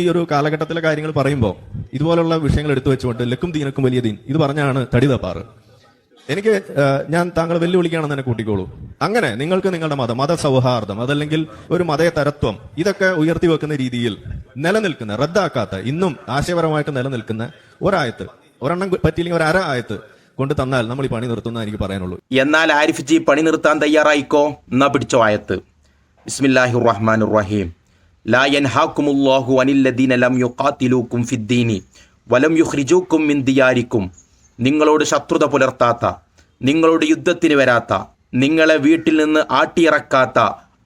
ഈ ഒരു കാലഘട്ടത്തിലെ കാര്യങ്ങൾ പറയുമ്പോൾ ഇതുപോലുള്ള വിഷയങ്ങൾ എടുത്തു വെച്ചുകൊണ്ട് ലക്കും ദീനക്കും വലിയ ദീൻ. ഇത് പറഞ്ഞാണ് തടി തപ്പാറ് എനിക്ക് ഞാൻ താങ്കൾ വെല്ലുവിളിക്കുകയാണെന്ന് തന്നെ കൂട്ടിക്കോളൂ. അങ്ങനെ നിങ്ങൾക്ക് നിങ്ങളുടെ മതം മത സൗഹാർദ്ദം അതല്ലെങ്കിൽ ഒരു മതേതരത്വം ഇതൊക്കെ ഉയർത്തി വെക്കുന്ന രീതിയിൽ നിലനിൽക്കുന്ന റദ്ദാക്കാത്ത ഇന്നും ആശയപരമായിട്ട് നിലനിൽക്കുന്ന ഒരായത്ത് ഒരെണ്ണം പറ്റിയില്ലെങ്കിൽ ഒരു ആയത്ത് കൊണ്ട് തന്നാൽ നമ്മൾ ഈ പണി നിർത്തുന്ന എനിക്ക് പറയാനുള്ളൂ. എന്നാൽ ആരിഫ് ജി പണി നിർത്താൻ തയ്യാറായിക്കോ? എന്നാ പിടിച്ചോ ആയത്ത്. ബിസ്മില്ലാഹിർ റഹ്മാൻ റഹീം. ലാ الذين لم ലം في ഫിദ്ദീനി വലം യുഖ്രിജൂക്കും من دياركم. നിങ്ങളോട് ശത്രുത പുലർത്താത്ത നിങ്ങളോട് യുദ്ധത്തിന് വരാത്ത നിങ്ങളെ വീട്ടിൽ നിന്ന് ആട്ടിയിറക്കാത്ത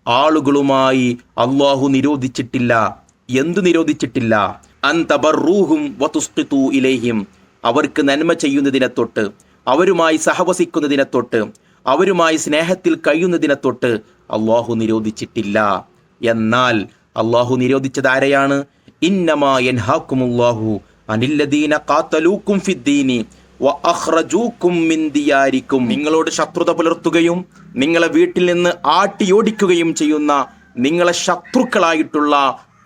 ആളുകളുമായി അള്ളാഹു നിരോധിച്ചിട്ടില്ല. എന്തു നിരോധിച്ചിട്ടില്ല? വതുസ്ഖിതു ഇലൈഹിം. അവർക്ക് നന്മ ചെയ്യുന്നതിനെ തൊട്ട് അവരുമായി സഹവസിക്കുന്നതിനെ തൊട്ട് അവരുമായി സ്നേഹത്തിൽ കഴിയുന്നതിനെ തൊട്ട് അള്ളാഹു നിരോധിച്ചിട്ടില്ല. എന്നാൽ അള്ളാഹു നിരോധിച്ചത് ആരെയാണ്? ഇന്നമാ യൻഹാക്കുമുല്ലാഹു അനില്ലദീന ഖാതലൂക്കും ഫിദ്ദീനി നിങ്ങളോട് ശത്രുത പുലർത്തുകയും നിങ്ങളെ വീട്ടിൽ നിന്ന് ആട്ടിയോടിക്കുകയും ചെയ്യുന്ന നിങ്ങളെ ശത്രുക്കളായിട്ടുള്ള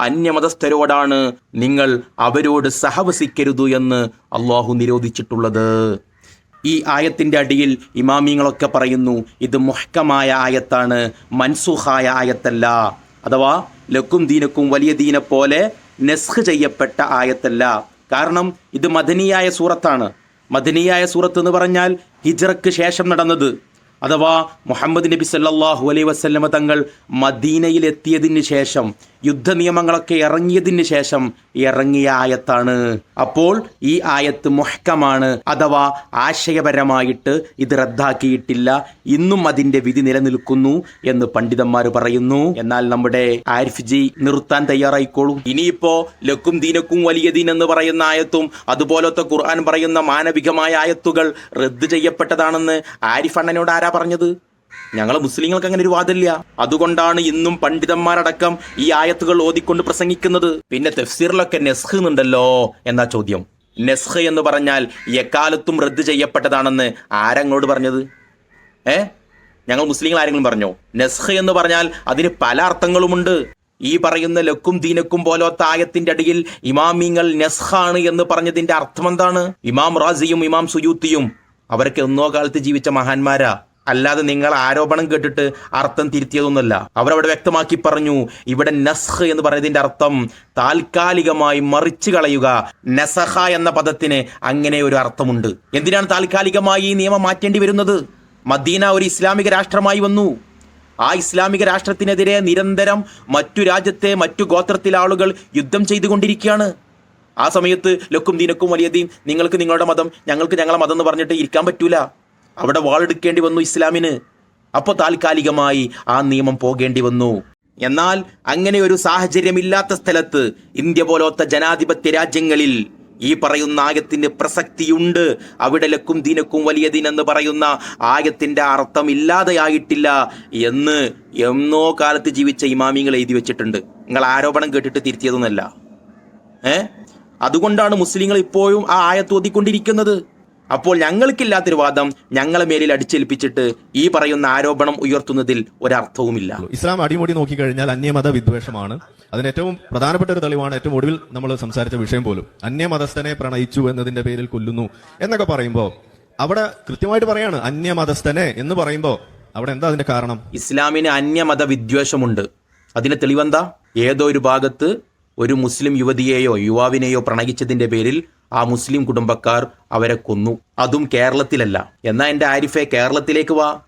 അന്യമതസ്ഥരോടാണ് നിങ്ങൾ അവരോട് സഹവസിക്കരുത് എന്ന് അള്ളാഹു നിരോധിച്ചിട്ടുള്ളത്. ഈ ആയത്തിന്റെ അടിയിൽ ഇമാമിങ്ങളൊക്കെ പറയുന്നു ഇത് മുഹ്കമായ ആയത്താണ് മൻസൂഹായ ആയത്തല്ല. അഥവാ ലക്കും ദീനക്കും വലിയ ദീനെ പോലെ നെസ്ഹ് ചെയ്യപ്പെട്ട ആയത്തല്ല. കാരണം ഇത് മദനിയായ സൂറത്താണ്. മദനിയായ സൂറത്ത് എന്ന് പറഞ്ഞാൽ ഹിജറക്ക് ശേഷം നടന്നത്. അഥവാ മുഹമ്മദ് നബി സല്ലാഹു അലൈ വസല്ലമ തങ്ങൾ മദീനയിൽ എത്തിയതിന് ശേഷം യുദ്ധ നിയമങ്ങളൊക്കെ ഇറങ്ങിയതിന് ശേഷം ഇറങ്ങിയ ആയത്താണ്. അപ്പോൾ ഈ ആയത്ത് മുഹക്കമാണ് അഥവാ ആശയപരമായിട്ട് ഇത് റദ്ദാക്കിയിട്ടില്ല. ഇന്നും അതിന്റെ വിധി നിലനിൽക്കുന്നു എന്ന് പണ്ഡിതന്മാർ പറയുന്നു. എന്നാൽ നമ്മുടെ ആരിഫ് ജി നിർത്താൻ തയ്യാറായിക്കോളൂ. ഇനിയിപ്പോ ലക്കും ദീനക്കും വലിയ ദീൻ എന്ന് പറയുന്ന ആയത്തും അതുപോലത്തെ ഖുർആൻ പറയുന്ന മാനവികമായ ആയത്തുകൾ റദ്ദ് ചെയ്യപ്പെട്ടതാണെന്ന് ആരിഫ് അണ്ണനോട് ആരാ പറഞ്ഞത്? ഞങ്ങളെ മുസ്ലിങ്ങൾക്ക് അങ്ങനെ ഒരു വാദമില്ല അതുകൊണ്ടാണ് ഇന്നും പണ്ഡിതന്മാരടക്കം ഈ ആയത്തുകൾ ഓതിക്കൊണ്ട് പ്രസംഗിക്കുന്നത്. പിന്നെ തഫ്സീറിലൊക്കെ നെസ്ഹ് എന്നുണ്ടല്ലോ എന്നാ ചോദ്യം. നെസ്ഹ് എന്ന് പറഞ്ഞാൽ എക്കാലത്തും റദ്ദ് ചെയ്യപ്പെട്ടതാണെന്ന് ആരങ്ങോട് പറഞ്ഞത്? ഏ? ഞങ്ങൾ മുസ്ലിങ്ങൾ ആരെങ്കിലും പറഞ്ഞോ? നെസ്ഹ് എന്ന് പറഞ്ഞാൽ അതിന് പല അർത്ഥങ്ങളുമുണ്ട്. ഈ പറയുന്ന ലക്കും ദീനക്കും പോലത്തെ ആയത്തിന്റെ അടിയിൽ ഇമാമിങ്ങൾ നെസ്ഹാണ് എന്ന് പറഞ്ഞതിന്റെ അർത്ഥം എന്താണ് ഇമാം റാസിയും ഇമാം സുയൂത്തിയും അവരൊക്കെ ഒന്നോ കാലത്ത് ജീവിച്ച മഹാന്മാരാ. അല്ലാതെ നിങ്ങൾ ആരോപണം കേട്ടിട്ട് അർത്ഥം തിരുത്തിയതൊന്നുമല്ല. അവരവിടെ വ്യക്തമാക്കി പറഞ്ഞു ഇവിടെ നസ്ഹ് എന്ന് പറയുന്നതിന്റെ അർത്ഥം താൽക്കാലികമായി മറിച്ചു കളയുക. നസഹ എന്ന പദത്തിന് അങ്ങനെ ഒരു അർത്ഥമുണ്ട്. എന്തിനാണ് താൽക്കാലികമായി ഈ നിയമം മാറ്റേണ്ടി വരുന്നത്? മദീന ഒരു ഇസ്ലാമിക രാഷ്ട്രമായി വന്നു. ആ ഇസ്ലാമിക രാഷ്ട്രത്തിനെതിരെ നിരന്തരം മറ്റു രാജ്യത്തെ മറ്റു ഗോത്രത്തിലെ ആളുകൾ യുദ്ധം ചെയ്തുകൊണ്ടിരിക്കുകയാണ്. ആ സമയത്ത് ലക്കും ദീനക്കും വലിയ ദീൻ നിങ്ങൾക്ക് നിങ്ങളുടെ മതം ഞങ്ങൾക്ക് ഞങ്ങളുടെ മതം എന്ന് പറഞ്ഞിട്ട് ഇരിക്കാൻ പറ്റൂല. അവിടെ വാളെടുക്കേണ്ടി വന്നു ഇസ്ലാമിന്. അപ്പോൾ താൽക്കാലികമായി ആ നിയമം പോകേണ്ടി വന്നു. എന്നാൽ അങ്ങനെ ഒരു സാഹചര്യമില്ലാത്ത സ്ഥലത്ത് ഇന്ത്യ പോലത്തെ ജനാധിപത്യ രാജ്യങ്ങളിൽ ഈ പറയുന്ന ആയത്തിന് പ്രസക്തിയുണ്ട്. അവിടെ ലക്കും ദീനക്കും വലിയ ദീനെന്ന് പറയുന്ന ആയത്തിന്റെ അർത്ഥം ഇല്ലാതെയായിട്ടില്ല എന്ന് എന്നോ കാലത്ത് ജീവിച്ച ഇമാമിങ്ങൾ എഴുതി വെച്ചിട്ടുണ്ട്. നിങ്ങൾ ആരോപണം കേട്ടിട്ട് തിരുത്തിയതൊന്നല്ല. ഏ? അതുകൊണ്ടാണ് മുസ്ലിങ്ങൾ ഇപ്പോഴും ആ ആയത്ത് ഓതിക്കൊണ്ടിരിക്കുന്നത്. അപ്പോൾ ഞങ്ങൾക്കില്ലാത്തൊരു വാദം ഞങ്ങളെ മേലിൽ അടിച്ചേൽപ്പിച്ചിട്ട് ഈ പറയുന്ന ആരോപണം ഉയർത്തുന്നതിൽ ഒരർത്ഥവുമില്ല. ഇസ്ലാം അടിമുടി നോക്കിക്കഴിഞ്ഞാൽ അന്യമത വിദ്വേഷമാണ്. അതിന് ഏറ്റവും പ്രധാനപ്പെട്ട ഒരു തെളിവാണ് ഏറ്റവും ഒടുവിൽ നമ്മൾ സംസാരിച്ച വിഷയം പോലും. അന്യമതസ്ഥനെ പ്രണയിച്ചു എന്നതിന്റെ പേരിൽ കൊല്ലുന്നു എന്നൊക്കെ പറയുമ്പോൾ അവിടെ കൃത്യമായിട്ട് പറയാണ് അന്യമതസ്ഥനെ എന്ന് പറയുമ്പോൾ അവിടെ എന്താ അതിന്റെ കാരണം? ഇസ്ലാമിന് അന്യമത വിദ്വേഷമുണ്ട്. അതിന് തെളിവെന്താ? ഏതോ ഒരു ഭാഗത്ത് ഒരു മുസ്ലിം യുവതിയെയോ യുവാവിനെയോ പ്രണയിച്ചതിന്റെ പേരിൽ ആ മുസ്ലിം കുടുംബക്കാർ അവരെ കൊന്നു. അതും കേരളത്തിലല്ല. എന്നാ എന്റെ ആരിഫെ കേരളത്തിലേക്ക് വാ.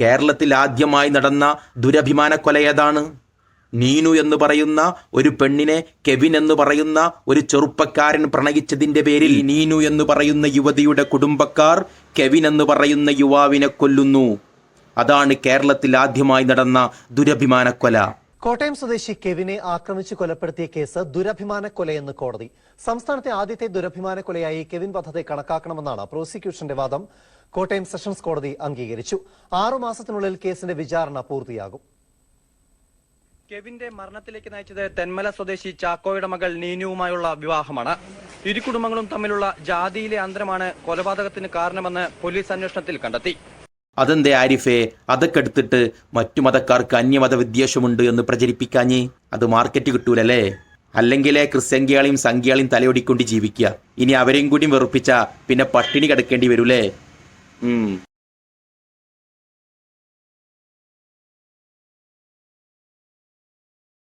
കേരളത്തിൽ ആദ്യമായി നടന്ന ദുരഭിമാന കൊല ഏതാണ്? നീനു എന്ന് പറയുന്ന ഒരു പെണ്ണിനെ കെവിൻ എന്ന് പറയുന്ന ഒരു ചെറുപ്പക്കാരൻ പ്രണയിച്ചതിന്റെ പേരിൽ നീനു എന്ന് പറയുന്ന യുവതിയുടെ കുടുംബക്കാർ കെവിൻ എന്ന് പറയുന്ന യുവാവിനെ കൊല്ലുന്നു. അതാണ് കേരളത്തിൽ ആദ്യമായി നടന്ന ദുരഭിമാന കൊല. കോട്ടയം സ്വദേശി കെവിനെ ആക്രമിച്ചു കൊലപ്പെടുത്തിയ കേസ് ദുരഭിമാന കൊലയെന്ന് കോടതി. സംസ്ഥാനത്തെ ആദ്യത്തെ ദുരഭിമാന കൊലയായി കെവിൻ വധത്തെ കണക്കാക്കണമെന്നാണ് പ്രോസിക്യൂഷന്റെ വാദം. കോട്ടയം സെഷൻസ് കോടതി അംഗീകരിച്ചു. ആറുമാസത്തിനുള്ളിൽ കേസിന്റെ വിചാരണ പൂർത്തിയാകും. കെവിന്റെ മരണത്തിലേക്ക് നയിച്ചത് തെന്മല സ്വദേശി ചാക്കോയുടെ മകൾ നീനുവുമായുള്ള വിവാഹമാണ്. ഇരു കുടുംബങ്ങളും തമ്മിലുള്ള ജാതിയിലെ അന്തരമാണ് കൊലപാതകത്തിന് കാരണമെന്ന് പോലീസ് അന്വേഷണത്തിൽ കണ്ടെത്തി. അതെന്തേ ആരിഫേ? അതൊക്കെ എടുത്തിട്ട് മറ്റു മതക്കാർക്ക് അന്യമത വിദ്വേഷമുണ്ട് എന്ന് പ്രചരിപ്പിക്കാഞ്ഞേ? അത് മാർക്കറ്റ് കിട്ടൂലല്ലേ? അല്ലെങ്കിലേ ക്രിസ്ത്യങ്കിയാളെയും സംഖ്യയാളെയും തലയൊടിക്കൊണ്ട് ജീവിക്കുക. ഇനി അവരെയും കൂടി വെറുപ്പിച്ച പിന്നെ പട്ടിണി കിടക്കേണ്ടി വരൂലേ?